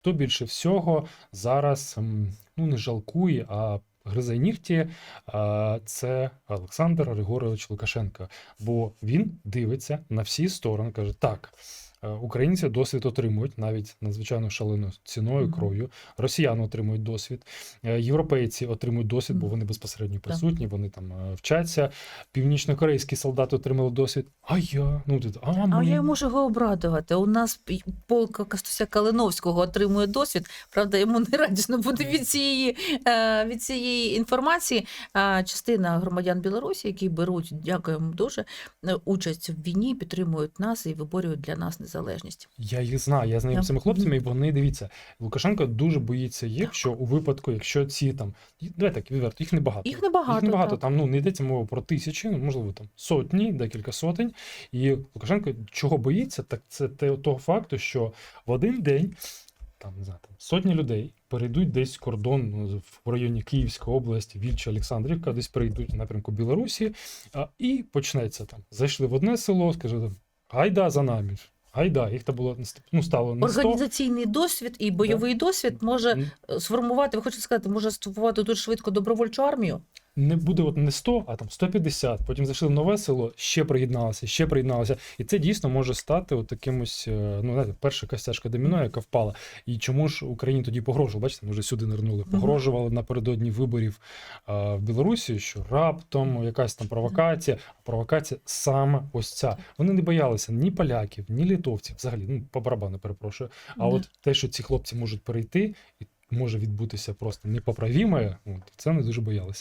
хто більше всього зараз ну не жалкує, а гризе нігті, це Олександр Григорович Лукашенко. Бо він дивиться на всі сторони, каже: так. Е, Українці досвід отримують навіть надзвичайно шаленою ціною, кров'ю. Росіяни отримують досвід, е, європейці отримують досвід, бо вони безпосередньо присутні, вони там е, вчаться. Північнокорейські солдати отримали досвід. А я ну тут, а. А я можу його обрадувати. У нас пі- полк Костуся Калиновського отримує досвід. Правда, йому не радісно буде від цієї, від цієї інформації. Частина громадян Білорусі, які беруть, дякуємо дуже, участь в війні, підтримують нас і виборюють для нас незалежність. Я їх знаю, я знайомий Я- з цими хлопцями, і вони дивіться. Лукашенко дуже боїться їх, що у випадку, якщо ці там давай так відверто, їх небагато. Їх небагато, Їх небагато. так. Там ну не йдеться мова про тисячі, ну можливо там сотні, декілька сотень. І Лукашенко чого боїться, так це те, того факту, що в один день там не знаю, там, сотні людей перейдуть десь кордон ну, в районі Київської області, Вільча, Олександрівка, десь перейдуть в напрямку Білорусі, а, і почнеться там. Зайшли в одне село, скаже там, гайда за нами. Гайда, їх там було ну, стало не 100. Організаційний досвід і бойовий досвід може е, сформувати, ви хочете сказати, може сформувати дуже швидко добровольчу армію? Не буде от не 100, а там 150. Потім зайшли в нове село, ще приєдналося, ще приєдналося. І це дійсно може стати от такимось, е, ну знаєте, перша костяшка доміно, яка впала. І чому ж Україні тоді погрожували? Бачите, ми вже сюди нирнули. Погрожували напередодні виборів а, в Білорусі, що раптом якась там провокація. А провокація саме ось ця. Вони не боялися ні поляків, ні литовців, взагалі, ну по барабану перепрошую. А от те, що ці хлопці можуть перейти, і може відбутися просто непоправіме, це не дуже боялися.